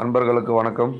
அன்பர்களுக்கு வணக்கம்.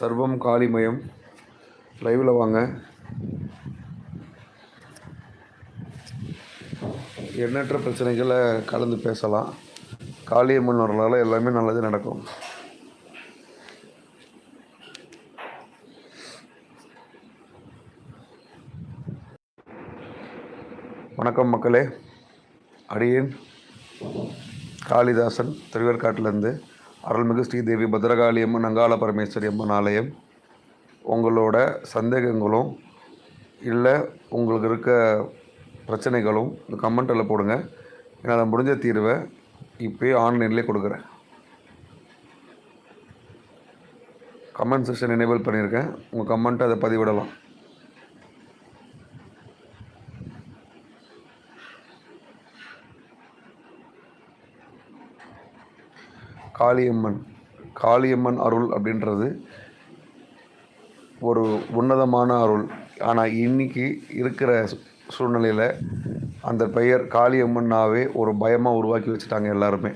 சர்வம் காளிமயம். லைவில் வாங்க. எண்ணற்ற பிரச்சனைகளை கலந்து பேசலாம். காளியம்மன் வரலால் எல்லாமே நல்லது நடக்கும். வணக்கம் மக்களே. அடியேன். காளிதாசன் திருவேற்காட்டிலேருந்து அருள்மிகு ஸ்ரீதேவி பத்ரகாளி அம்மன் அங்காள பரமேஸ்வரி அம்மன் ஆலயம். உங்களோட சந்தேகங்களும் இல்லை உங்களுக்கு இருக்க பிரச்சனைகளும் இந்த கமெண்ட்டில் போடுங்க. என்னால் முடிஞ்ச தீர்வை இப்போயே ஆன்லைன்லேயே கொடுக்குறேன். கமெண்ட் செக்ஷன் எனேபிள் பண்ணியிருக்கேன். உங்கள் கமெண்ட்டை அதை பதிவிடலாம். காளியம்மன் காளியம்மன் அருள் அப்படின்றது ஒரு உன்னதமான அருள். ஆனால் இன்றைக்கி இருக்கிற சூழ்நிலையில் அந்த பெயர் காளியம்மன்னாவே ஒரு பயமாக உருவாக்கி வச்சுட்டாங்க எல்லாருமே.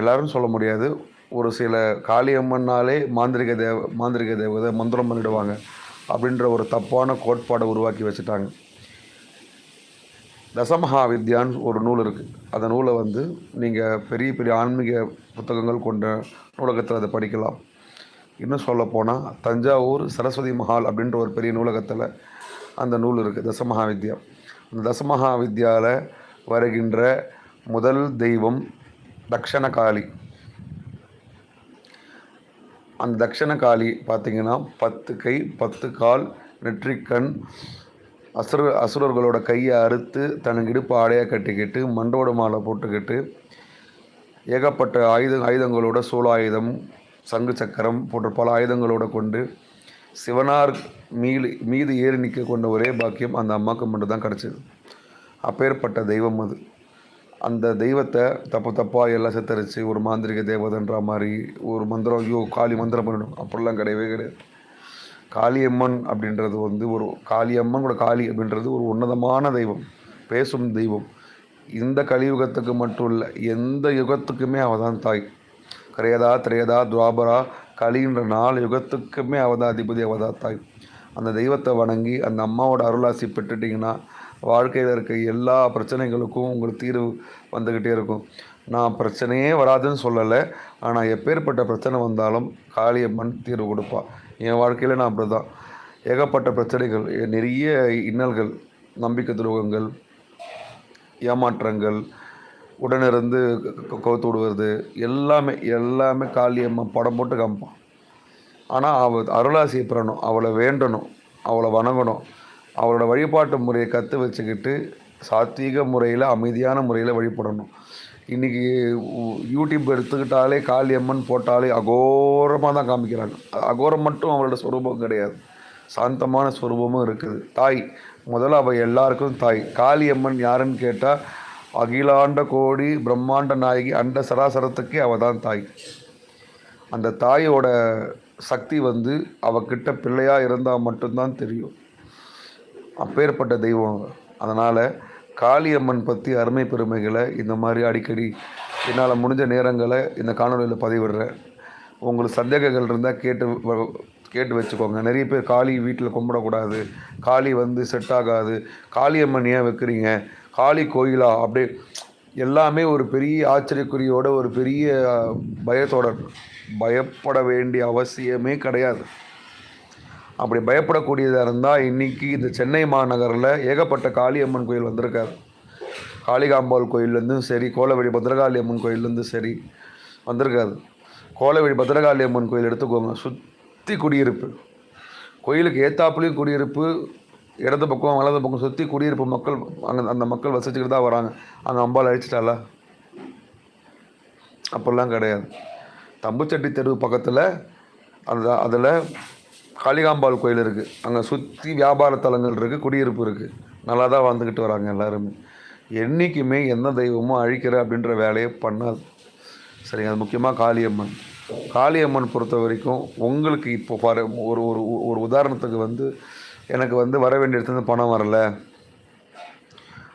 எல்லாரும் சொல்ல முடியாது. ஒரு சில காளியம்மன்னாலே மாந்திரிக தேவ மாந்திரிக தேவதை மந்திரம் பண்ணிடுவாங்க அப்படின்ற ஒரு தப்பான கோட்பாடை உருவாக்கி வச்சுட்டாங்க. தசமஹா வித்யான்னு ஒரு நூல் இருக்குது அந்த நூலை வந்து நீங்கள் பெரிய பெரிய ஆன்மீக புத்தகங்கள் கொண்ட நூலகத்தில் அதை படிக்கலாம். இன்னும் சொல்லப்போனால் தஞ்சாவூர் சரஸ்வதி மஹால் அப்படின்ற ஒரு பெரிய நூலகத்தில் அந்த நூல் இருக்குது தசமஹா வித்யா அந்த தசமஹா வித்யாவில் வருகின்ற முதல் தெய்வம் தக்ஷணகாளி. அந்த தக்ஷணகாளி பார்த்திங்கன்னா பத்து கை பத்து கால் நெற்றிக்கண் அசுர அசுரர்களோட கையை அறுத்து தனக்கு இடுப்பு ஆடையாக கட்டிக்கிட்டு மண்டோட மாலை போட்டுக்கிட்டு ஏகப்பட்ட ஆயுத ஆயுதங்களோட சூலாயுதம் சங்கு சக்கரம் போன்ற பல ஆயுதங்களோட கொண்டு சிவனார் மீது மீது ஏறி நிற்க கொண்ட ஒரே பாக்கியம் அந்த அம்மாவுக்கு மட்டும் தான் கிடச்சிது. அப்பேற்பட்ட தெய்வம் அது. அந்த தெய்வத்தை தப்பு தப்பாக எல்லாம் சித்தரித்து ஒரு மாந்திரிக தேவதன்ற மாதிரி ஒரு மந்திரம் ஐயோ காளி மந்திரம் பண்ணணும் அப்படிலாம் கிடையவே கிடையாது. காளியம்மன் அப்படின்றது வந்து ஒரு காளியம்மன் கூட காளி அப்படின்றது ஒரு உன்னதமான தெய்வம் பேசும் தெய்வம். இந்த கலியுகத்துக்கு மட்டும் இல்லை எந்த யுகத்துக்குமே அவள் தான் தாய். கிரேதா திரேதா துவாபரா கலின்ற நாலு யுகத்துக்குமே அவள் தான் அதிபதி அவதான் தாய். அந்த தெய்வத்தை வணங்கி அந்த அம்மாவோட அருளாசி பெற்றுட்டிங்கன்னா வாழ்க்கையில் இருக்க எல்லா பிரச்சனைகளுக்கும் உங்களுக்கு தீர்வு வந்துக்கிட்டே இருக்கும். நான் பிரச்சனையே வராதுன்னு சொல்லலை ஆனால் எப்பேற்பட்ட பிரச்சனை வந்தாலும் காளியம்மன் தீர்வு கொடுப்பாள் என் வாழ்க்கையில் நான் அப்படி தான் ஏகப்பட்ட பிரச்சனைகள் நிறைய இன்னல்கள் நம்பிக்கை துரோகங்கள் ஏமாற்றங்கள் உடனிருந்து கவுத்து விடுவது எல்லாமே எல்லாமே காளியம்மா படம் போட்டு காமிப்பான். ஆனால் அவள் அருளாசியை பெறணும் அவளை வேண்டணும் அவளை வணங்கணும் அவளோட வழிபாட்டு முறையை கற்று வச்சுக்கிட்டு சாத்வீக முறையில் அமைதியான முறையில் வழிபடணும். இன்றைக்கி யூடியூப் எடுத்துக்கிட்டாலே காளியம்மன் போட்டாலே அகோரமாக தான் காமிக்கிறாங்க. அகோரம் மட்டும் அவளோட ஸ்வரூபம் கிடையாது. சாந்தமான ஸ்வரூபமும் இருக்குது. தாய் முதல்ல அவள் எல்லாருக்கும் தாய். காளியம்மன் யாருன்னு கேட்டால் அகிலாண்ட கோடி பிரம்மாண்ட நாயகி அண்ட சராசரத்துக்கே அவள் தான் தாய். அந்த தாயோட சக்தி வந்து அவகிட்ட பிள்ளையாக இருந்தால் மட்டும்தான் தெரியும். அப்பேற்பட்ட தெய்வம் அதனால் காளியம்மன் பற்றி அருமை பெருமைகளை இந்த மாதிரி அடிக்கடி என்னால் முடிஞ்ச நேரங்களை இந்த காணொலியில் பதிவிடுறேன். உங்களுக்கு சந்தேகங்கள் இருந்தால் கேட்டு வ- கேட்டு வச்சுக்கோங்க. நிறைய பேர் காளி வீட்டில் கும்பிடக்கூடாது. காளி வந்து செட் ஆகாது. காளியம்மன் ஏன் வைக்கிறீங்க? காளி கோயிலா? அப்படியே எல்லாமே ஒரு பெரிய ஆச்சரியக்குறியோட ஒரு பெரிய பயத்தோட பயப்பட வேண்டிய அவசியமே கிடையாது. அப்படி பயப்படக்கூடியதாக இருந்தால் இன்றைக்கி இந்த சென்னை மாநகரில் ஏகப்பட்ட காளியம்மன் கோயில் வந்திருக்காரு. காளிகாம்பாள் கோயிலேருந்தும் சரி கோலவெளி பத்திரகாளி அம்மன் கோயிலேருந்தும் சரி வந்திருக்காது கோலவெளி பத்திரகாளி அம்மன் கோயில் எடுத்துக்கோங்க சுற்றி குடியிருப்பு. கோயிலுக்கு ஏத்தாப்புலேயும் குடியிருப்பு இடது பக்கம் வலது பக்கம் சுற்றி குடியிருப்பு மக்கள் அங்கே அந்த மக்கள் வசிச்சுக்கிட்டு தான் வராங்க. அங்கே அம்பாள் அழிச்சிட்டாளா? அப்படிலாம் கிடையாது. தம்புச்சட்டி தெரு பக்கத்தில் அந்த அதில் காளிகாம்பாள் கோயில் இருக்குது அங்கே சுற்றி வியாபார தலங்கள் இருக்குது குடியிருப்பு இருக்குது நல்லா தான் வாழ்ந்துக்கிட்டு வராங்க எல்லாருமே. என்றைக்குமே எந்த தெய்வமும் அழிக்கிற அப்படின்ற வேலையை பண்ணாது. சரிங்க அது முக்கியமாக காளியம்மன். காளியம்மன் பொறுத்த வரைக்கும் உங்களுக்கு இப்போ பாரு ஒரு ஒரு ஒரு உதாரணத்துக்கு வந்து எனக்கு வந்து வர வேண்டிய இடத்துல பணம் வரல.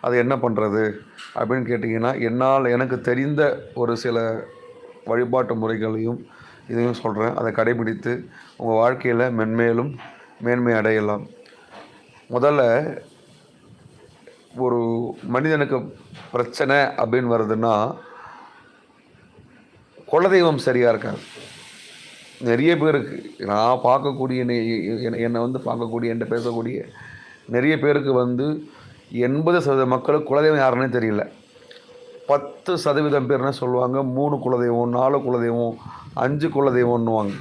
அது என்ன பண்ணுறது அப்படின்னு கேட்டிங்கன்னா என்னால் எனக்கு தெரிந்த ஒரு சில வழிபாட்டு முறைகளையும் இதையும் சொல்கிறேன் அதை கடைபிடித்து உங்கள் வாழ்க்கையில் மென்மேலும் மேன்மை அடையலாம். முதல்ல ஒரு மனிதனுக்கு பிரச்சனை அப்படின்னு வருதுன்னா குலதெய்வம் சரியாக இருக்காது. நிறைய பேருக்கு நான் பார்க்கக்கூடிய என்னை வந்து பார்க்கக்கூடிய என்கிட்ட பேசக்கூடிய நிறைய பேருக்கு வந்து எண்பது சதவீத மக்களுக்கு குலதெய்வம் யாருன்னே தெரியல. பத்து சதவீதம் பேர் என்ன சொல்லுவாங்க. மூணு குலதெய்வம் நாலு குலதெய்வம் அஞ்சு குலதெய்வம்னுவாங்க.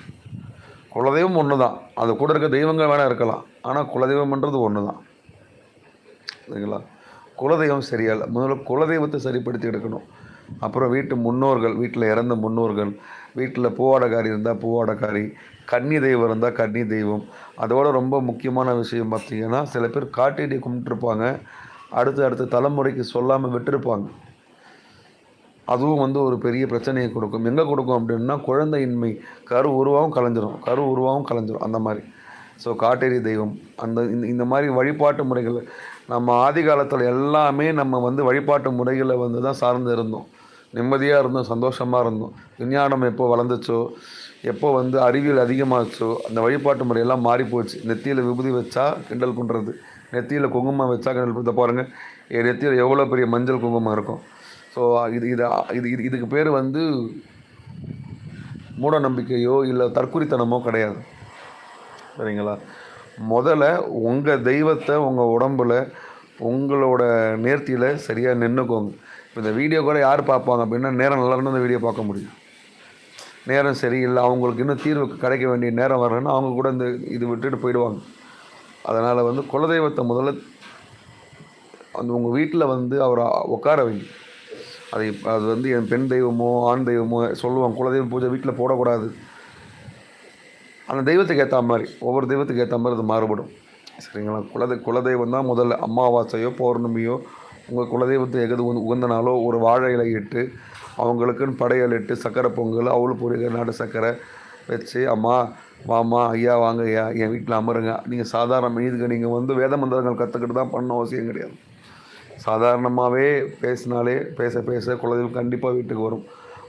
குலதெய்வம் ஒன்று தான் அது கூட இருக்க தெய்வங்கள் வேணால் இருக்கலாம். ஆனால் குலதெய்வம்ன்றது ஒன்று தான் சரிங்களா? குலதெய்வம் சரியில்லை முதல்ல குலதெய்வத்தை சரிப்படுத்தி எடுக்கணும். அப்புறம் வீட்டு முன்னோர்கள் வீட்டில் இறந்த முன்னோர்கள் வீட்டில் பூவாடக்காரி இருந்தால் பூவாடக்காரி கன்னி தெய்வம் இருந்தால் கன்னி தெய்வம். அதோட ரொம்ப முக்கியமான விஷயம் பார்த்திங்கன்னா சில பேர் காட்டேடி கும்பிட்டுருப்பாங்க. அடுத்து அடுத்த தலைமுறைக்கு சொல்லாமல் விட்டுருப்பாங்க. அதுவும் வந்து ஒரு பெரிய பிரச்சனையை கொடுக்கும். எங்கே கொடுக்கும் அப்படின்னா குழந்தையின்மை கரு உருவாகவும் கலைஞ்சிரும். கரு உருவாகவும் கலைஞ்சிரும். அந்த மாதிரி. ஸோ காட்டேரி தெய்வம். அந்த இந்த இந்த மாதிரி வழிபாட்டு முறைகள் நம்ம ஆதி காலத்தில் எல்லாமே நம்ம வந்து வழிபாட்டு முறைகளை வந்து தான் சார்ந்து இருந்தோம். நிம்மதியாக இருந்தோம் சந்தோஷமாக இருந்தோம். விஞ்ஞானம் எப்போ வளர்ந்துச்சோ எப்போ வந்து அறிவியல் அதிகமாகச்சோ அந்த வழிபாட்டு முறையெல்லாம் மாறி போச்சு. நெத்தியில் விபூதி வச்சா கிண்டல் பண்ணுறது நெத்தியில் குங்குமம் வச்சா கிண்டல் பண்ணுறது பாருங்கள் என் நெத்தியில் எவ்வளோ பெரிய மஞ்சள் குங்குமம் இருக்கும். ஸோ இது இது இது இது இதுக்கு பேர் வந்து மூட நம்பிக்கையோ இல்லை தற்குறித்தனமோ கிடையாது. சரிங்களா? முதல்ல உங்கள் தெய்வத்தை உங்கள் உடம்பில் உங்களோட நேர்த்தியில் சரியாக நின்றுக்கோங்க இப்போ இந்த வீடியோ கூட யார் பார்ப்பாங்க அப்படின்னா நேரம் நல்லா இருந்தால் இந்த வீடியோ பார்க்க முடியும். நேரம் சரியில்லை அவங்களுக்கு இன்னும் தீர்வு கிடைக்க வேண்டிய நேரம் வரலன்னா அவங்க கூட இந்த இது விட்டுட்டு போயிடுவாங்க. அதனால் வந்து குலதெய்வத்தை முதல்ல அந்த உங்கள் வீட்டில் வந்து அவரை உட்கார வைங்க. அது அது வந்து என் பெண் தெய்வமோ ஆண் தெய்வமோ சொல்லுவாங்க குலதெய்வம் பூஜை வீட்டில் போடக்கூடாது. அந்த தெய்வத்துக்கு ஏற்ற மாதிரி ஒவ்வொரு தெய்வத்துக்கு ஏற்ற மாதிரி அது மாறுபடும். சரிங்களா? குலதெய் குலதெய்வம் தான் முதல்ல அமாவாசையோ பௌர்ணமியோ உங்கள் குலதெய்வத்தை எது உகந்த- நாளோ ஒரு வாழை இலை இட்டு அவங்களுக்குன்னு படையல் இட்டு சக்கரை பொங்கல் அவள் பொரி நாட்டு சக்கரை வச்சு அம்மா வாம்மா ஐயா வாங்க ஐயா என் வீட்டில் அமருங்க. நீங்கள் சாதாரண இதுக்கு நீங்கள் வந்து வேத மந்திரங்கள் கற்றுக்கிட்டு தான் பண்ண அவசியம் கிடையாது. சாதாரணமாகவே பேசினாலே பேச பேச குலதெய்வம் கண்டிப்பாக வீட்டுக்கு வரும்.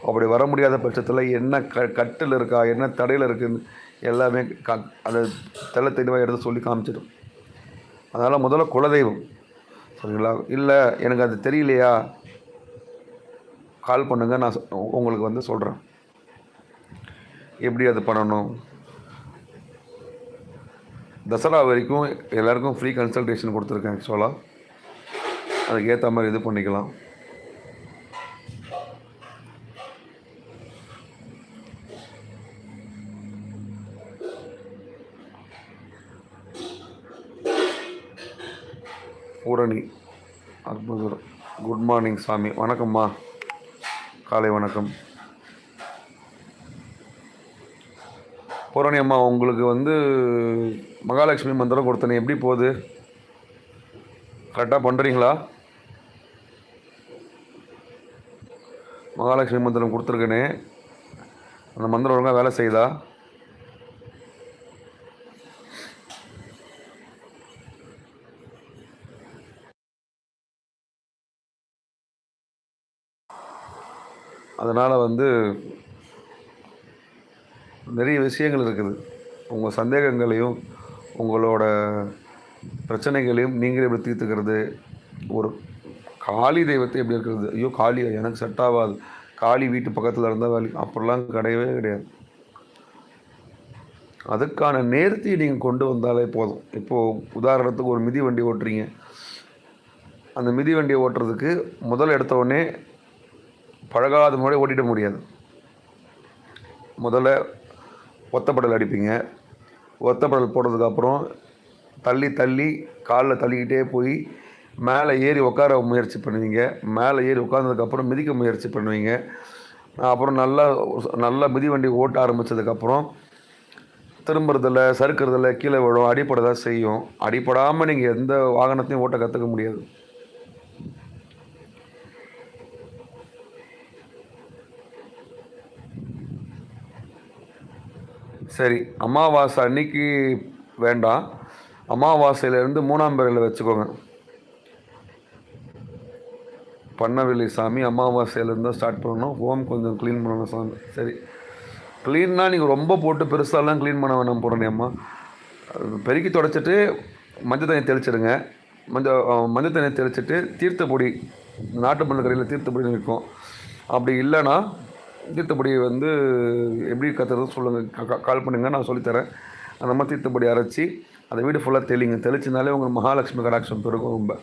அப்படி வர முடியாத பட்சத்தில் என்ன க கட்டில் இருக்கா என்ன தடையில் இருக்குதுன்னு எல்லாமே க அதை தெள்ள தெளிவாக எடுத்து சொல்லி காமிச்சிடும். அதனால் முதல்ல குலதெய்வம். சரிங்களா? இல்லை எனக்கு அது தெரியலையா? கால் பண்ணுங்கள் நான் சொ- உங்களுக்கு வந்து சொல்கிறேன் எப்படி அது பண்ணணும்? தசரா வரைக்கும் எல்லாருக்கும் ஃப்ரீ கன்சல்டேஷன் கொடுத்துருக்கேன் ஆக்சுவலாக அதுக்கேற்ற மாதிரி இது பண்ணிக்கலாம். பூரணி அற்புதம் குட் மார்னிங் சாமி. வணக்கம்மா. காலை வணக்கம். பூரணி அம்மா உங்களுக்கு வந்து மகாலட்சுமி மந்திரம் கொடுத்தனே எப்படி போகுது? கரெக்டாக பண்ணுறீங்களா மகாலட்சுமி மந்திரம் கொடுத்துருக்கனே. அந்த மந்திரம் ஒழுங்காக வேலை செய்தா அதனால் வந்து நிறைய விஷயங்கள் இருக்குது. உங்கள் சந்தேகங்களையும் உங்களோட பிரச்சனைகளையும் நீங்களே எப்படி தீர்த்துக்கிறது? ஒரு காளி தெய்வத்தை எப்படி இருக்கிறது? ஐயோ காளி எனக்கு செட் ஆகாது. காளி வீட்டு பக்கத்தில் இருந்தால் வேலை. அப்படிலாம் கிடையவே கிடையாது. அதுக்கான நேர்த்தியை நீங்கள் கொண்டு வந்தாலே போதும். இப்போது உதாரணத்துக்கு ஒரு மிதி வண்டி ஓட்டுறீங்க. அந்த மிதி வண்டியை ஓட்டுறதுக்கு முதல் எடுத்த உடனே பழகாத முறை ஓட்டிட முடியாது. முதல்ல ஒத்தப்படல் அடிப்பீங்க. ஒத்தப்படல் போடுறதுக்கப்புறம் தள்ளி தள்ளி காலில் தள்ளிக்கிட்டே போய் மேலே ஏறி உட்கார முயற்சி பண்ணுவீங்க. மேலே ஏறி உட்காந்ததுக்கப்புறம் மிதிக்க முயற்சி பண்ணுவீங்க. அப்புறம் நல்லா நல்லா மிதிவண்டி ஓட்ட ஆரம்பித்ததுக்கப்புறம் திரும்புறதில் சறுக்கிறதில் கீழே விழும் அடிப்படை தான் செய்யும். அடிப்படாமல் நீங்கள் எந்த வாகனத்தையும் ஓட்ட கற்றுக்க முடியாது. சரி அமாவாசை அன்னைக்கு வேண்டாம். அமாவாசையிலேருந்து மூணாம் பிறையில் வச்சுக்கோங்க. பண்ணவில்லை சாமி. அமாவாசையிலேருந்து தான் ஸ்டார்ட் பண்ணணும். ஹோம் கொஞ்சம் க்ளீன் பண்ணணும் சாமி. சரி. க்ளீன்னா நீங்கள் ரொம்ப போட்டு பெருசாலாம் க்ளீன் பண்ண வேணாம் போகிறேன் அம்மா. பெருக்கி தொடச்சிட்டு மஞ்சள் தண்ணி தெளிச்சிடுங்க. மஞ்சள் மஞ்சள் தண்ணி தெளிச்சிட்டு தீர்த்தப்பொடி நாட்டு மண்ணு கடையில் தீர்த்தப்பொடி நிற்கும் அப்படி இல்லைன்னா தீர்த்தப்பொடி வந்து எப்படி கற்றுறது சொல்லுங்கள் கால் பண்ணுங்கள் நான் சொல்லித்தரேன் அந்த மாதிரி தீர்த்தப்பொடி அரைச்சி அந்த வீடு ஃபுல்லாக தெளிங்க. தெளிச்சினாலே உங்கள் மகாலட்சுமி கடாட்சம் பெருகும் ரொம்ப.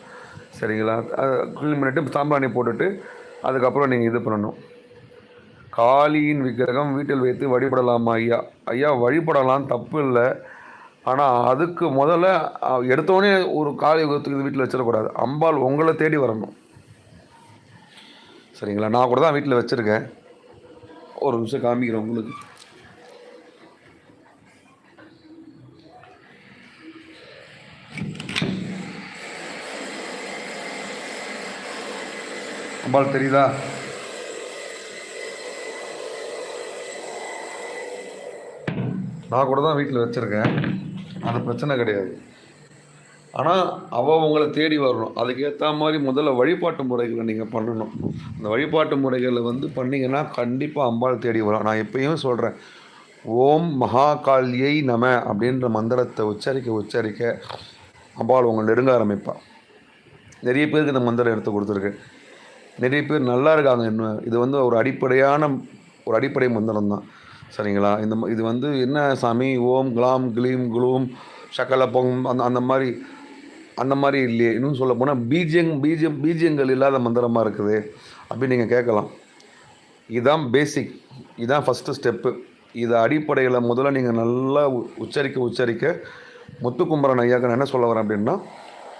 சரிங்களா? அதை க்ளீன் பண்ணிவிட்டு சாம்பிராணி போட்டுட்டு அதுக்கப்புறம் நீங்கள் இது பண்ணணும். காளியின் விக்கிரகம் வீட்டில் வைத்து வழிபடலாமா ஐயா. ஐயா வழிபடலாம் தப்பு இல்லை. ஆனால் அதுக்கு முதல்ல எடுத்தோடனே ஒரு காளி விக்கிரகத்துக்கு வீட்டில் வச்சிடக்கூடாது. அம்பாள் உங்களை தேடி வரணும். சரிங்களா? நான் கூட தான் வீட்டில் வச்சுருக்கேன். ஒரு நிமிஷம் காமிக்கிறேன் உங்களுக்கு. அம்பாள் தெரியுதா? நான் கூட தான் வீட்டில் வச்சுருக்கேன். அது பிரச்சனை கிடையாது. ஆனால் அவள் உங்களை தேடி வரணும். அதுக்கேற்ற மாதிரி முதல்ல வழிபாட்டு முறைகளை நீங்கள் பண்ணணும். அந்த வழிபாட்டு முறைகளை வந்து பண்ணீங்கன்னா கண்டிப்பாக அம்பாள் தேடி வரும். நான் எப்பயும் சொல்கிறேன் ஓம் மகாகாலியை நம அப்படின்ற மந்திரத்தை உச்சரிக்க உச்சரிக்க அம்பாள் உங்களை நெருங்க ஆரம்பிப்பாள் நிறைய பேருக்கு இந்த மந்திரம் எடுத்து கொடுத்துருக்கு. நிறைய பேர் நல்லா இருக்காங்க. இன்னும் இது வந்து ஒரு அடிப்படையான ஒரு அடிப்படை மந்திரம் தான். சரிங்களா? இந்த இது வந்து என்ன சாமி? ஓம் கிளாம் க்ளீம் குளூம் சக்கல பொங் அந்த அந்த மாதிரி அந்த மாதிரி இல்லையே. இன்னும் சொல்ல போனால் பீஜியங் பீஜியம் பீஜியங்கள் இல்லாத மந்திரமாக இருக்குது. அப்படின்னு நீங்கள் கேட்கலாம். இதுதான் பேசிக் இதுதான் ஃபஸ்ட்டு ஸ்டெப்பு இதை அடிப்படையில் முதல்ல நீங்கள் நல்லா உ- உச்சரிக்க உச்சரிக்க முத்துக்குமரன் ஐயாக்கு நான் என்ன சொல்ல வரேன் அப்படின்னா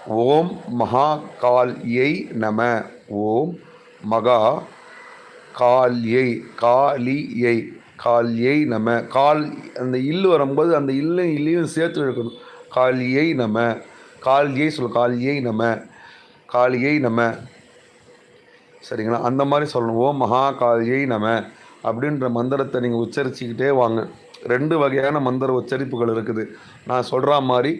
ஓம் மகா கால்யை நம ஓம் மகா கால்யை காலியை கால்யை நம. கால் அந்த இல்லு வரும்போது அந்த இல்லையும் இல்லையும் சேர்த்து எடுக்கணும் காலியை நம காலியை சொல் காலியை நம காளியை நம. சரிங்களா? அந்த மாதிரி சொல்லணும். ஓம் மகா காளியை நம அப்படின்ற மந்திரத்தை நீங்கள் உச்சரிச்சுக்கிட்டே வாங்க. ரெண்டு வகையான மந்திர உச்சரிப்புகள் இருக்குது. நான் சொல்கிற மாதிரி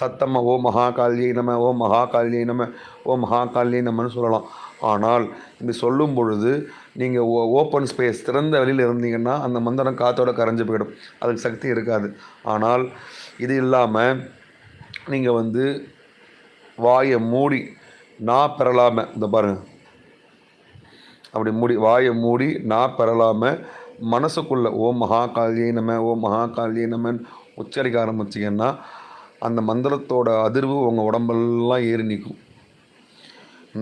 சத்தமாக ஓ மகா நம்ம நம ஓ மகா நம்ம நம ஓ மகா நமன்னு சொல்லலாம். ஆனால் இப்படி சொல்லும் பொழுது நீங்கள் ஓ ஓப்பன் ஸ்பேஸ் திறந்த வெளியில் இருந்தீங்கன்னா அந்த மந்திரம் காற்றோட கரைஞ்சு போயிடும். அதுக்கு சக்தி இருக்காது. ஆனால் இது இல்லாமல் நீங்கள் வந்து வாயை மூடி நான் பெறலாமல் இந்த பாருங்கள் அப்படி மூடி வாயை மூடி நான் பெறலாமல் மனசுக்குள்ளே ஓ மகாகாளியை நம்ம ஓ மகாகாளியை நம்மன்னு உச்சரிக்க ஆரம்பிச்சிங்கன்னா அந்த மந்திரத்தோட அதிர்வு உங்கள் உடம்பெல்லாம் ஏறி நிற்கும்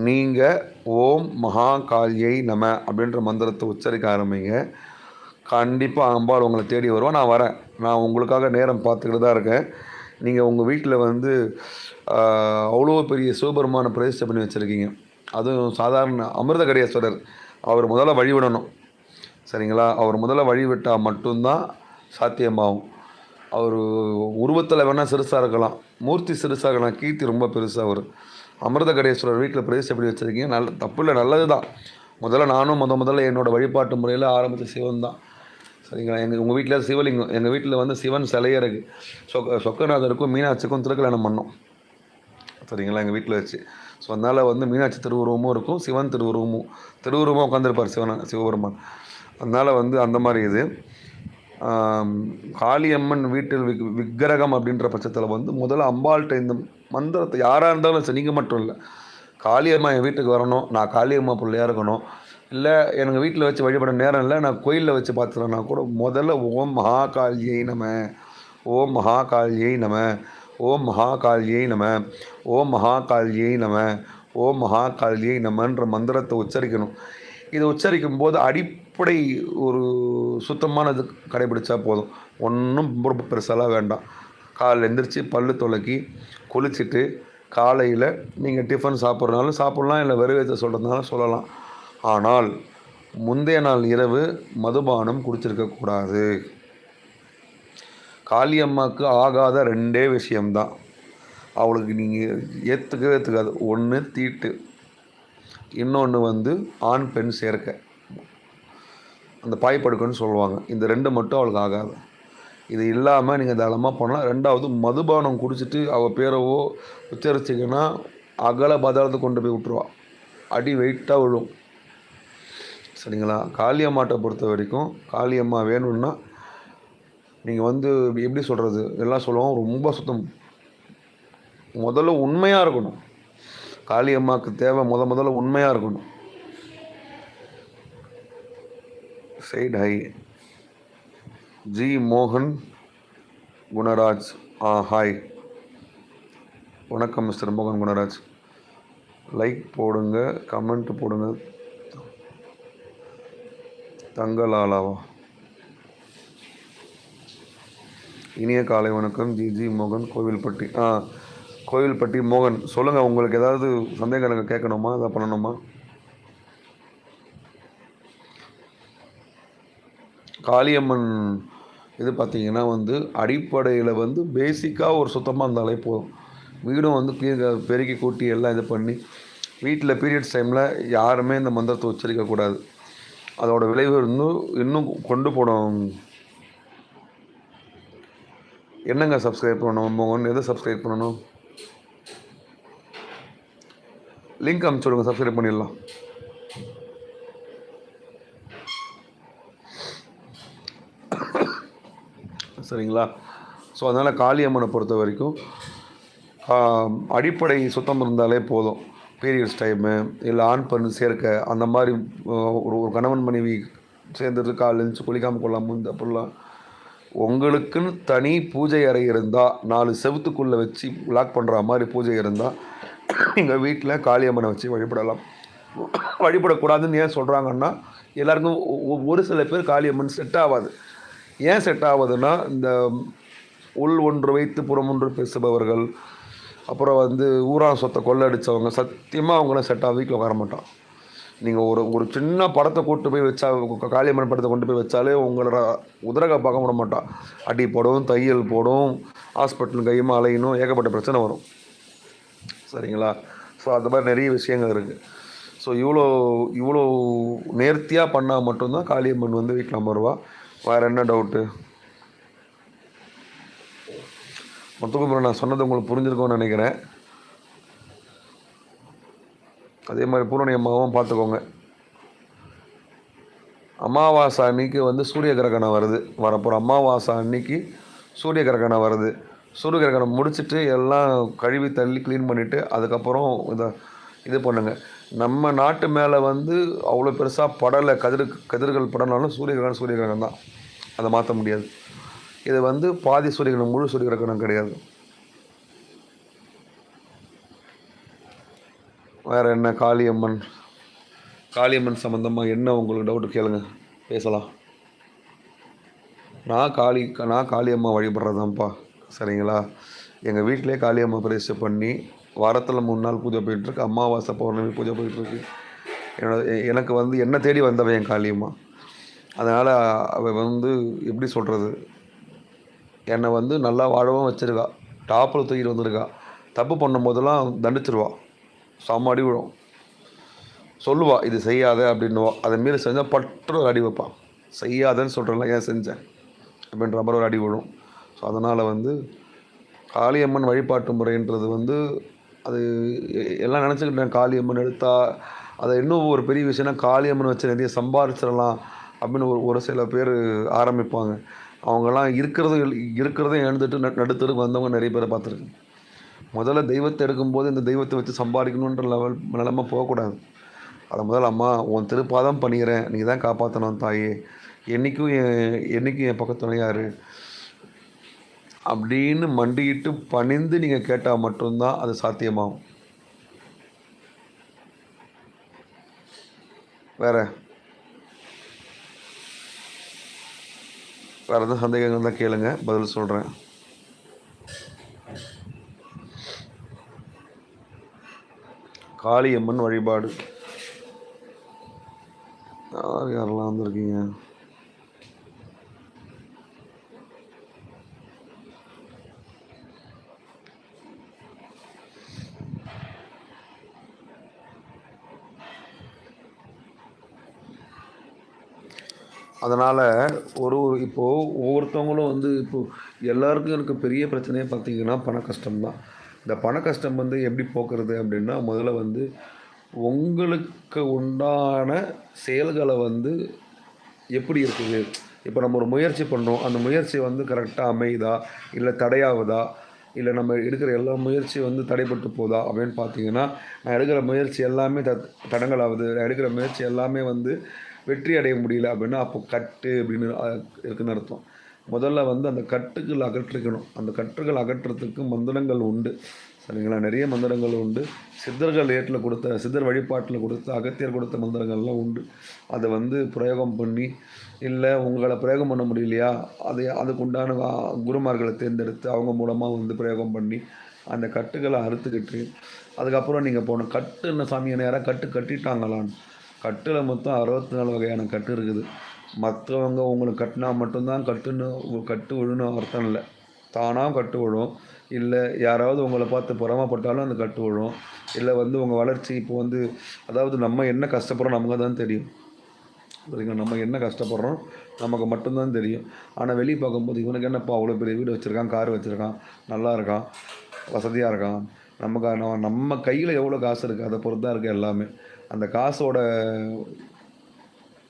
நீங்கள் ஓம் மகாகாளியை நம அப்படின்ற மந்திரத்தை உச்சரிக்க ஆரம்பிங்க. கண்டிப்பாக அம்பாள் உங்களை தேடி வருவோம் நான் வரேன். நான் உங்களுக்காக நேரம் பார்த்துக்கிட்டு தான் இருக்கேன். நீங்கள் உங்கள் வீட்டில் வந்து அவ்வளோ பெரிய சிவபெருமான பிரதிஷ்டை பண்ணி வச்சுருக்கீங்க. அதுவும் சாதாரண அமிர்த கடையேஸ்வரர் அவர் முதல்ல வழிவிடணும் சரிங்களா? அவர் முதல்ல வழிவிட்டால் மட்டும்தான் சாத்தியமாகும். அவர் உருவத்தில் வேணால் சிறுசாக இருக்கலாம். மூர்த்தி சிறுசாக இருக்கலாம். கீர்த்தி ரொம்ப பெருசாக அவர். அமிர்த கடேஸ்வரர் வீட்டில் பிரதேசம் எப்படி வச்சுருக்கீங்க? நல்ல தப்பு இல்லை நல்லது தான் முதல்ல நானும் முத முதல்ல என்னோடய வழிபாட்டு முறையில் ஆரம்பித்த சிவன் தான். சரிங்களா? எங்கள் உங்கள் வீட்டில் சிவலிங்கம் எங்கள் வீட்டில் வந்து சிவன் சிலையே இருக்குது சொக்க சொக்கநாதருக்கும் மீனாட்சிக்கும் திருக்கல்யாணம் பண்ணோம். சரிங்களா? எங்கள் வீட்டில் வச்சு. ஸோ அதனால் வந்து மீனாட்சி திருவுருவமும் இருக்கும் சிவன் திருவுருவமும். திருவுருவமாக உட்காந்துருப்பார் சிவன் சிவபெருமான். அதனால் வந்து அந்த மாதிரி இது. காளியம்மன் வீட்டில் விக் விக்கிரகம் அப்படின்ற பட்சத்தில் வந்து முதல்ல அம்பாள்கிட்ட இந்த மந்திரத்தை யாராக இருந்தாலும் சரி நீங்கள் மட்டும் இல்லை. காளியம்மா என் வீட்டுக்கு வரணும். நான் காளியம்மா பிள்ளையாக இருக்கணும். இல்லை எனக்கு வீட்டில் வச்சு வழிபட நேரம் இல்லை. நான் கோயிலில் வச்சு பார்த்துறேன்னா கூட முதல்ல ஓம் மகாகாளியை நம. ஓம் மகாகாளியை நம. ஓம் மகாகாளியை நம. ஓம் மகாகாளியை நம. ஓம் மகாகாளியை நமன்ற மந்திரத்தை உச்சரிக்கணும். இதை உச்சரிக்கும் போது அடி அடிப்படை ஒரு சுத்தமானது கடைபிடிச்சா போதும். ஒன்றும் ரொம்ப பெருசாலாம் வேண்டாம். காலைல எந்திரிச்சு பல்லு துளக்கி குளிச்சுட்டு காலையில் நீங்கள் டிஃபன் சாப்பிட்றனாலும் சாப்பிட்லாம் இல்லை வெறுவேற்ற சொல்கிறதுனாலும் சொல்லலாம். ஆனால் முந்தைய நாள் இரவு மதுபானம் குடிச்சிருக்கக்கூடாது காளியம்மாவுக்கு ஆகாத ரெண்டே விஷயம்தான். அவளுக்கு நீங்கள் ஏற்றுக்கவே ஏற்றுக்காது ஒன்று தீட்டு இன்னொன்று வந்து ஆண் பெண் சேர்க்கை. அந்த பாய்ப்படுக்குன்னு சொல்லுவாங்க. இந்த ரெண்டு மட்டும் அவளுக்கு ஆகாது. இது இல்லாமல் நீங்கள் தாராளமாக போனால் ரெண்டாவது மதுபானம் குடிச்சிட்டு அவள் பேரவோ உச்சரிச்சிங்கன்னா அகல பதாரத்தை கொண்டு போய் விட்ருவா அடி வெயிட்டாக விழும். சரிங்களா? காளியம்மாட்டை பொறுத்த வரைக்கும் காளியம்மா வேணும்னா நீங்கள் வந்து எப்படி சொல்கிறது எல்லாம் சொல்லுவோம். ரொம்ப சுத்தம். முதல்ல உண்மையாக இருக்கணும். காளியம்மாவுக்கு தேவை முத முதல்ல உண்மையாக இருக்கணும். சைட் ஹை ஜி மோகன் குணராஜ் ஆ ஹாய் வணக்கம் மிஸ்டர் மோகன் குணராஜ். லைக் போடுங்க கமெண்ட் போடுங்க. தங்கலாலாவா? இனிய காலை வணக்கம் ஜி ஜி மோகன் கோவில்பட்டி ஆ கோவில்பட்டி மோகன். சொல்லுங்கள் உங்களுக்கு ஏதாவது சந்தேகங்கள் கேட்கணுமா அதை பண்ணணுமா? காளியம்மன் இது பார்த்திங்கன்னா வந்து அடிப்படையில் வந்து பேசிக்காக ஒரு சுத்தமாக இருந்தாலே போதும். வீடும் வந்து பெருக்கி கூட்டி எல்லாம் இது பண்ணி வீட்டில் பீரியட்ஸ் டைமில் யாருமே இந்த மந்திரத்தை உச்சரிக்கக்கூடாது அதோட விளைவு இன்னும் இன்னும் கொண்டு போடும். என்னங்க சப்ஸ்கிரைப் பண்ணணும்? ஒன்று எதை சப்ஸ்கிரைப் பண்ணணும்? லிங்க் அனுப்பிச்சுடுங்க சப்ஸ்கிரைப் பண்ணிடலாம். சரிங்களா? ஸோ அதனால் காளியம்மனை பொறுத்த வரைக்கும் அடிப்படை சுத்தம் இருந்தாலே போதும். பீரியட்ஸ் டைமு இல்லை ஆண் பெண் சேர்க்க அந்த மாதிரி ஒரு ஒரு கணவன் மனைவி சேர்ந்துட்டு கால் குளிக்காமல் கொள்ளாமல் இந்த அப்படிலாம் உங்களுக்குன்னு தனி பூஜை அறை இருந்தால் நாலு செவுத்துக்குள்ளே வச்சு லாக் பண்ணுற மாதிரி பூஜை இருந்தால் எங்கள் வீட்டில் காளியம்மனை வச்சு வழிபடலாம். வழிபடக்கூடாதுன்னு ஏன் சொல்கிறாங்கன்னா எல்லாருக்கும் ஒ- ஒ- ஒரு சில பேர் காளியம்மன் செட் ஆகாது ஏன் செட் ஆகுதுன்னா இந்த உள் ஒன்று வைத்து புறம் ஒன்று பேசுபவர்கள் அப்புறம் வந்து ஊரா சொத்தை கொள்ளடித்தவங்க சத்தியமாக அவங்களாம் செட் ஆக வீட்டில் உட்கார மாட்டான். நீங்கள் ஒரு ஒரு சின்ன படத்தை கூட்டு போய் வச்சா காளியம்மன் படத்தை கொண்டு போய் வச்சாலே உங்களோட உதரக பார்க்க விட மாட்டான். அடி போடும் தையல் போடும் ஹாஸ்பிட்டல் கையுமா அலையணும் ஏகப்பட்ட பிரச்சனை வரும். சரிங்களா? ஸோ அந்த மாதிரி நிறைய விஷயங்கள் இருக்குது ஸோ இவ்வளோ இவ்வளோ நேர்த்தியாக பண்ணால் மட்டும்தான் காளியம்மன் வந்து வீட்டில் அமருவாள் வேறு என்ன டவுட்டு மொத்தக்குமரன் நான் சொன்னது உங்களுக்கு புரிஞ்சிருக்கும்னு நினைக்கிறேன். அதே மாதிரி பூரணி அம்மாவும் பார்த்துக்கோங்க. அமாவாசை அன்னைக்கு வந்து சூரிய கிரகணம் வருது. வரப்போகிற அமாவாசை அன்னைக்கு சூரிய கிரகணம் வருது. சூரிய கிரகணம் முடிச்சுட்டு எல்லாம் கழுவி தள்ளி க்ளீன் பண்ணிவிட்டு அதுக்கப்புறம் இதை இது பண்ணுங்கள் நம்ம நாட்டு மேலே வந்து அவ்வளோ பெருசாக படலை கதிர் கதிர்கள் படனாலும் சூரியகிரகணம் சூரியகிரகணம் தான். அதை மாற்ற முடியாது. இது வந்து பாதி சூரியகிரகணம் முழு சூரியகிரகணம் கிடையாது. வேறு என்ன காளியம்மன்? காளியம்மன் சம்மந்தமாக என்ன உங்களுக்கு டவுட்டு கேளுங்க. பேசலாம். நான் காளி நான் காளியம்மா வழிபடுறதான்ப்பா. சரிங்களா? எங்கள் வீட்டிலே காளியம்மா பிரதிஷ்டை பண்ணி வாரத்தில் மூணு நாள் பூஜை போயிட்டுருக்கு. அமாவாசை பௌர்ணமி பூஜை போயிட்டுருக்கு. என்னோட எனக்கு வந்து என்ன தேடி வந்தவன் என் காளியம்மா. அதனால் அவள் வந்து எப்படி சொல்கிறது என்னை வந்து நல்லா வாழவும் வச்சுருக்கா. டாப்பில் தூக்கிட்டு வந்திருக்கா. தப்பு பண்ணும் போதெல்லாம் தண்டிச்சிருவா. செம்ம அடி விழும். சொல்லுவா இது செய்யாத அப்படின்னுவா. அதை மீறி செஞ்சால் பற்று ஒரு அடி வைப்பான் செய்யாதன்னு சொல்கிறேன்ல ஏன் செஞ்சேன் அப்படின்ற மாதிரி ஒரு அடி விழும். ஸோ அதனால் வந்து காளியம்மன் வழிபாட்டு முறைன்றது வந்து அது எல்லாம் நினச்சிக்கிட்டேன். காளியம்மன் எடுத்தா அதை இன்னும் ஒரு பெரிய விஷயம்னா காளியம்மன் வச்சு நிறைய சம்பாதிச்சிடலாம் அப்படின்னு ஒரு ஒரு சில பேர் ஆரம்பிப்பாங்க. அவங்கெல்லாம் இருக்கிறது இருக்கிறதையும் எழுந்துட்டு ந- நடுத்தருக்கு வந்தவங்க நிறைய பேரை பார்த்துருக்கேன். முதல்ல தெய்வத்தை எடுக்கும்போது இந்த தெய்வத்தை வச்சு சம்பாதிக்கணுன்ற லெவல் நிலமை போகக்கூடாது. அதை முதல்ல அம்மா உன் திருப்பாதம் பண்ணிக்கிறேன் நீ தான் காப்பாற்றணும் தாயே. என்றைக்கும் என் என்றைக்கும் என் பக்கத்துணையாரு. அப்படின்னு மண்டியிட்டு பணிந்து நீங்கள் கேட்டால் மட்டும்தான் அது சாத்தியமாகும். வேற? வேறு எதுவும் சந்தேகங்கள் தான் கேளுங்க. பதில் சொல்கிறேன் காளியம்மன் வழிபாடு. யார் யாரெல்லாம் வந்திருக்கீங்க? அதனால் ஒரு ஒரு இப்போது ஒவ்வொருத்தவங்களும் வந்து இப்போது எல்லாருக்கும் இருக்க பெரிய பிரச்சனையே பார்த்தீங்கன்னா பண கஷ்டம்தான் இந்த பண கஷ்டம் வந்து எப்படி போக்குறது அப்படின்னா முதல்ல வந்து உங்களுக்கு உண்டான செயல்களை வந்து எப்படி இருக்குது? இப்போ நம்ம ஒரு முயற்சி பண்ணுறோம் அந்த முயற்சி வந்து கரெக்டாக அமையுதா? இல்லை தடையாகுதா? இல்லை நம்ம எடுக்கிற எல்லா முயற்சியும் வந்து தடைப்பட்டு போதா? அப்படின்னு பார்த்தீங்கன்னா நான் எடுக்கிற முயற்சி எல்லாமே த தடங்கலாகுது நான் எடுக்கிற முயற்சி எல்லாமே வந்து வெற்றி அடைய முடியல அப்படின்னா அப்போ கட்டு அப்படின்னு இருக்குன்னு அர்த்தம். முதல்ல வந்து அந்த கட்டுகள் அகற்றிக்கணும். அந்த கட்டுகள் அகற்றுறதுக்கு மந்திரங்கள் உண்டு. சரிங்களா? நிறைய மந்திரங்கள் உண்டு. சித்தர்கள் ஏட்டில் கொடுத்த சித்தர் வழிபாட்டில் கொடுத்த அகத்தியர் கொடுத்த மந்திரங்கள்லாம் உண்டு. அதை வந்து பிரயோகம் பண்ணி இல்லை உங்களை பிரயோகம் பண்ண முடியலையா? அதை அதுக்குண்டான குருமார்களை தேர்ந்தெடுத்து அவங்க மூலமாக வந்து பிரயோகம் பண்ணி அந்த கட்டுகளை அறுத்துக்கிட்டு அதுக்கப்புறம் நீங்கள் போகணும் கட்டுன்னு சாமியை நேராக கட்டு கட்டிட்டாங்களான்னு. கட்டில் மொத்தம் அறுபத்தி நாலு வகையான கட்டு இருக்குது. மற்றவங்க உங்களுக்கு கட்டினா மட்டும்தான் கட்டுன்னு கட்டு விழுன்னு அர்த்தம் இல்லை. தானாக கட்டு விழும். இல்லை யாராவது உங்களை பார்த்து பொறாமப்பட்டாலும் அந்த கட்டு விழும். இல்லை வந்து உங்கள் வளர்ச்சி இப்போ வந்து அதாவது நம்ம என்ன கஷ்டப்படுறோம் நமக்கு தான் தெரியும். சரிங்களா நம்ம என்ன கஷ்டப்படுறோம் நமக்கு மட்டும்தான் தெரியும். ஆனால் வெளியே பார்க்கும்போது இவனுக்கு என்னப்பா அவ்வளோ பெரிய வீடு வச்சுருக்கான் கார் வச்சுருக்கான் நல்லா இருக்கான் வசதியாக இருக்கான். நமக்கு நம்ம நம்ம கையில் எவ்வளோ காசு இருக்குது அதை பொறுத்து தான் இருக்குது எல்லாமே. அந்த காசோட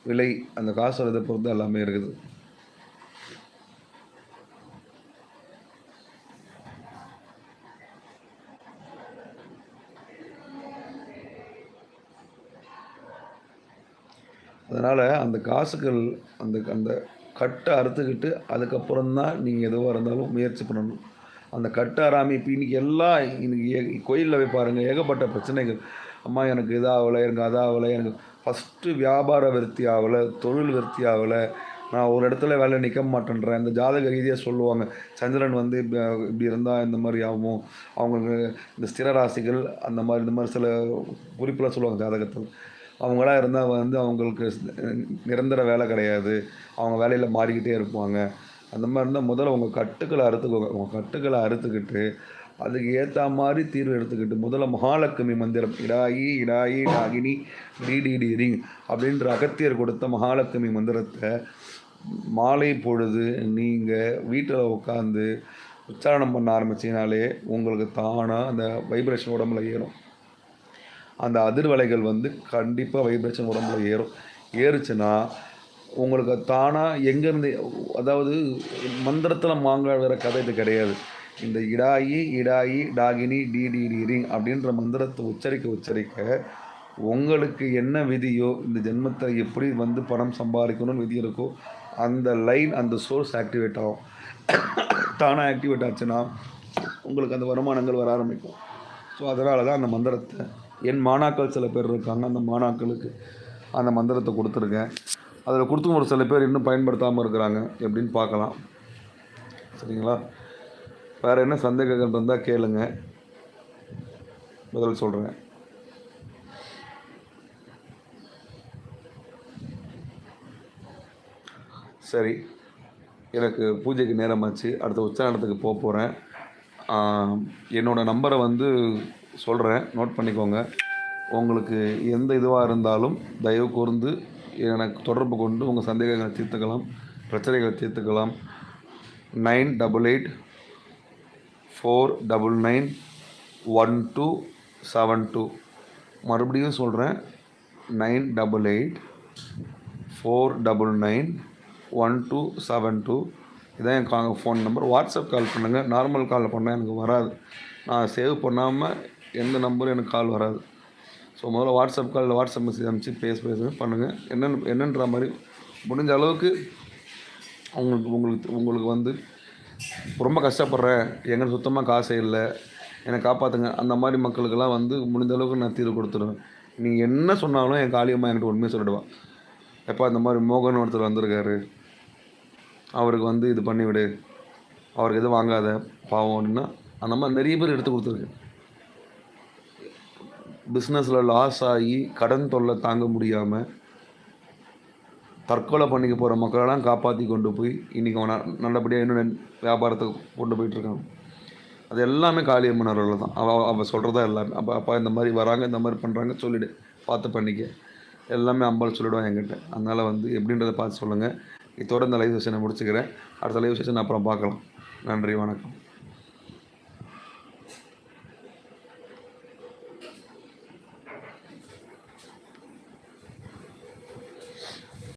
விலை அந்த காசோட இதை பொறுத்து எல்லாமே இருக்குது. அதனால் அந்த காசுகள் அந்த அந்த கட்டை அறுத்துக்கிட்டு அதுக்கப்புறம் தான் நீங்கள் எதுவாக இருந்தாலும் முயற்சி பண்ணணும். அந்த கட்டாராமி இப்போ இன்றைக்கி எல்லாம் இன்னைக்கு கோயிலில் போய் பாருங்கள் ஏகப்பட்ட பிரச்சனைகள். அம்மா எனக்கு இதாகலை எனக்கு அதாகலை எனக்கு ஃபஸ்ட்டு வியாபார விருத்தி ஆகலை தொழில் விருத்தி ஆகலை. நான் ஒரு இடத்துல வேலை நிற்க மாட்டேன்றேன். இந்த ஜாதக ரீதியாக சொல்லுவாங்க சந்திரன் வந்து இப்ப- இப்படி இருந்தால் இந்த மாதிரி ஆகும்? அவங்களுக்கு இந்த ஸ்திர ராசிகள் அந்த மாதிரி இந்த மாதிரி சில குறிப்பெல்லாம் சொல்லுவாங்க ஜாதகத்தில். அவங்களாம் இருந்தால் வந்து அவங்களுக்கு நிரந்தர வேலை கிடையாது. அவங்க வேலையில் மாறிக்கிட்டே இருப்பாங்க. அந்த மாதிரி இருந்தால் முதல்ல உங்கள் கட்டுக்களை அறுத்துக்கோங்க. உங்கள் கட்டுக்களை அறுத்துக்கிட்டு அதுக்கு ஏற்ற மாதிரி தீர்வு எடுத்துக்கிட்டு முதல்ல மகாலட்சுமி மந்திரம் இடாயி இடாயி டாகினி டி டி டி ரிங் அப்படின்ற அகத்தியர் கொடுத்த மகாலட்சுமி மந்திரத்தை மாலை பொழுது நீங்கள் வீட்டில் உட்காந்து உச்சாரணம் பண்ண ஆரம்பிச்சிங்கனாலே உங்களுக்கு தானாக அந்த வைப்ரேஷன் உடம்புல ஏறும். அந்த அதிர்வலைகள் வந்து கண்டிப்பாக வைப்ரேஷன் உடம்புல ஏறும். ஏறுச்சுன்னா உங்களுக்கு தானாக எங்கேருந்து அதாவது மந்திரத்தில் மாங்காய் வேற கதை இது கிடையாது. இந்த இடாயி இடாயி டாகினி டி டி டி ரிங் அப்படின்ற மந்திரத்தை உச்சரிக்க உச்சரிக்க உங்களுக்கு என்ன விதியோ இந்த ஜென்மத்தில் எப்படி வந்து பணம் சம்பாதிக்கணும்னு விதி இருக்கோ அந்த லைன் அந்த சோர்ஸ் ஆக்டிவேட் ஆகும். தானாக ஆக்டிவேட் ஆச்சுன்னா உங்களுக்கு அந்த வருமானங்கள் வர ஆரம்பிக்கும். ஸோ அதனால தான் அந்த மந்திரத்தை என் மாணாக்கள் சில பேர் இருக்காங்க அந்த மாணாக்களுக்கு அந்த மந்திரத்தை கொடுத்துருக்கேன். அதில் கொடுத்தும் ஒரு சில பேர் இன்னும் பயன்படுத்தாமல் இருக்கிறாங்க எப்படின்னு பார்க்கலாம். சரிங்களா? வேறு என்ன சந்தேகங்கள் இருந்தால் கேளுங்க. பதில் சொல்கிறேன் சரி. எனக்கு பூஜைக்கு நேரமாச்சு. அடுத்த உச்சாரணத்துக்கு போக போகிறேன் என்னோடய நம்பரை வந்து சொல்கிறேன் நோட் பண்ணிக்கோங்க. உங்களுக்கு எந்த இதுவாக இருந்தாலும் தயவு கூர்ந்து எனக்கு தொடர்பு கொண்டு உங்கள் சந்தேகங்களை தீர்த்துக்கலாம் பிரச்சனைகளை தீர்த்துக்கலாம். Nine double eight four double nine one two seven two. மறுபடியும் சொல்கிறேன் nine double eight four double nine one two seven two. இதான் என் கா ஃபோன் நம்பர். வாட்ஸ்அப் கால் பண்ணுங்கள் நார்மல் கால் பண்ணால் எனக்கு வராது. நான் சேவ் பண்ணாமல் எந்த நம்பரும் எனக்கு கால் வராது. ஸோ முதல்ல வாட்ஸ்அப் காலில் வாட்ஸ்அப் மெசேஜ் அனுப்பிச்சு பேச பேசுங்க பண்ணுங்கள் என்னென்னு என்னன்ற மாதிரி முடிஞ்ச அளவுக்கு உங்களுக்கு உங்களுக்கு உங்களுக்கு வந்து ரொம்ப கஷ்டப்படுறேன். எங்கிட்ட சுத்தமாக காசே இல்லை. என்னை காப்பாற்றுங்க அந்த மாதிரி மக்களுக்கெல்லாம் வந்து முடிஞ்ச அளவுக்கு நான் தீர்வு கொடுத்துருவேன் நீங்கள் என்ன சொன்னாலும் என் காளியம்மா என்கிட்ட உண்மையை சொல்லிடுவான் எப்போ இந்த மாதிரி மோகன் ஒருத்தர் வந்திருக்காரு. அவருக்கு வந்து இது பண்ணிவிடு. அவருக்கு எதுவும் வாங்காத. பாவம் அப்படின்னா அந்த மாதிரி நிறைய பேர் எடுத்து கொடுத்துருக்கு. பிஸ்னஸில் லாஸ் ஆகி கடன் தொல்லை தாங்க முடியாமல் தற்கொலை பண்ணிக்க போகிற மக்களெல்லாம் காப்பாற்றி கொண்டு போய் இன்றைக்கி அவன் நல்லபடியாக இன்னும் வியாபாரத்துக்கு கொண்டு போயிட்டுருக்கான் அது எல்லாமே காளியம்மன் தான். அவள் அவள் சொல்கிறதா எல்லாமே. அப்போ அப்பா இந்த மாதிரி வராங்க இந்த மாதிரி பண்ணுறாங்க சொல்லிவிடு பார்த்து பண்ணிக்க. எல்லாமே அம்பாள் சொல்லிவிடுவான் என்கிட்ட. அதனால் வந்து எப்படின்றத பார்த்து சொல்லுங்கள் இதோட இந்த லைவ் செஷனை முடிச்சுக்கிறேன். அடுத்த லைவ் செஷன் அப்புறம் பார்க்கலாம். நன்றி வணக்கம்.